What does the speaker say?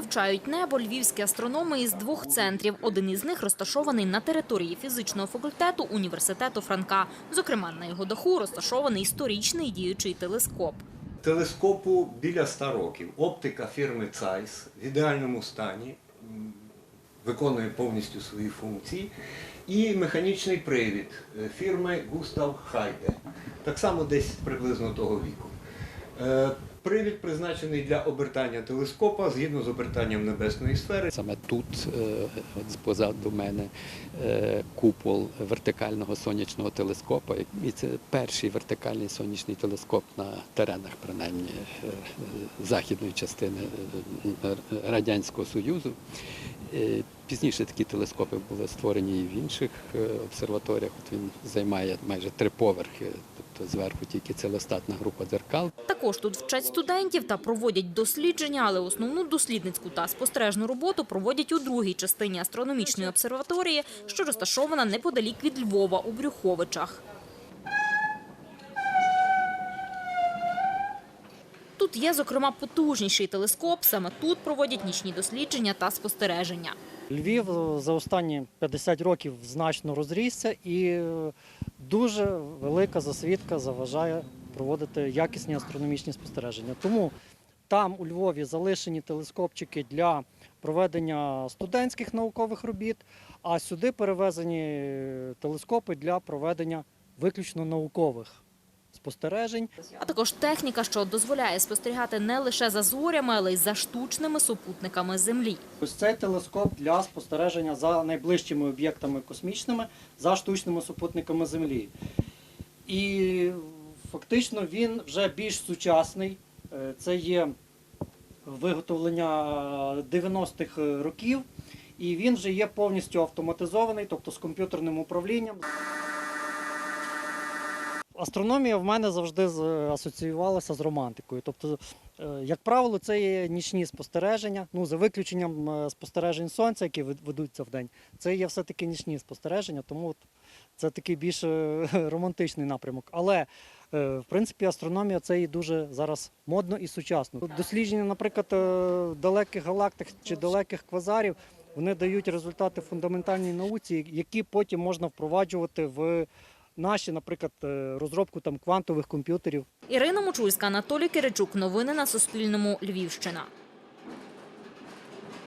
вивчають небо львівські астрономи із двох центрів. Один із них розташований на території фізичного факультету університету Франка. Зокрема, на його даху розташований історичний діючий телескоп. Телескопу біля 100 років. Оптика фірми Zeiss в ідеальному стані, виконує повністю свої функції. І механічний привід е, фірми Густав Хайде. Так само десь приблизно того віку. Привід призначений для обертання телескопа згідно з обертанням небесної сфери. Саме тут, е, от позаду мене, е, купол вертикального сонячного телескопа. І це перший вертикальний сонячний телескоп на теренах, принаймні е, західної частини Радянського Союзу. Пізніше такі телескопи були створені і в інших обсерваторіях. От він займає майже три поверхи, тобто зверху тільки целостатна група дзеркал. Також тут вчать студентів та проводять дослідження, але основну дослідницьку та спостережну роботу проводять у другій частині астрономічної обсерваторії, що розташована неподалік від Львова у Брюховичах. Тут є, зокрема, потужніший телескоп. Саме тут проводять нічні дослідження та спостереження. Львів за останні 50 років значно розрісся і е, дуже велика засвідка заважає проводити якісні астрономічні спостереження. Тому там у Львові залишені телескопчики для проведення студентських наукових робіт, а сюди перевезені телескопи для проведення виключно наукових спостережень. А також техніка, що дозволяє спостерігати не лише за зорями, але й за штучними супутниками Землі. Ось цей телескоп для спостереження за найближчими об'єктами космічними, за штучними супутниками Землі. І фактично він вже більш сучасний. Е, Це є виготовлення 90-х років, і він вже є повністю автоматизований, тобто з комп'ютерним управлінням. Астрономія в мене завжди асоціювалася з романтикою. Тобто, е, як правило, це є нічні спостереження, ну за виключенням е, спостережень сонця, які ведуться в день. Це є все-таки нічні спостереження, тому от це такий більш е, романтичний напрямок. Але в принципі астрономія це і дуже зараз модно і сучасно. Дослідження, наприклад, далеких галактик чи далеких квазарів. Вони дають результати фундаментальній науці, які потім можна впроваджувати в наші, наприклад, е, розробку там квантових комп'ютерів. Ірина Мочульська, Анатолій Киричук. Новини на Суспільному. Львівщина.